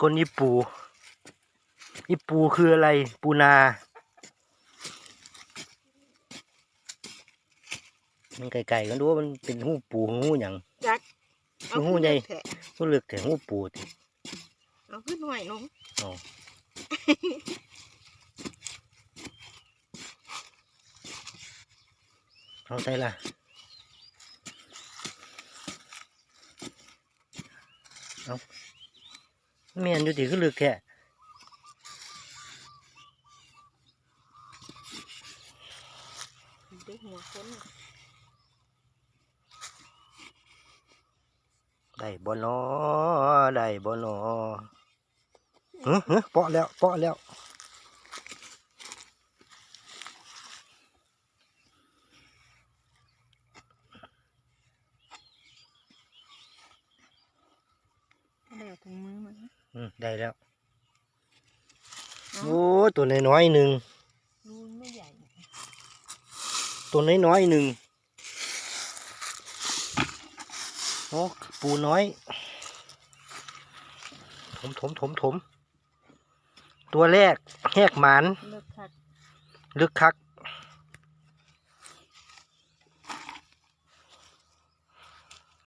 ก้นอีปู อีปูคืออะไร ปูนา มันไก่ๆกันดูว่ามันเป็นหูปูหูหยังจักคือหูใหญ่แทะหูเลือกแต่หูปูติเอาขึ้นหน่อยน้องอ๋อเอาใส่ละเอา เมียนอยู่ติคือเลือกแค่เด็กหัวคนได้บ่นอได้บ่นอเฮ้อเฮ้อเปาะแล้วเปาะแล้ว ได้เอาถุงมือมา อืม ได้แล้วเอาโอ้ยตัวน้อยๆหนึ่งรูนไม่ใหญ่ตัวน้อยๆหนึ่งโอ้ปูน้อย ถมถมถมถมตัวแรกแหกหมาน เลิกคัก ลึกคัก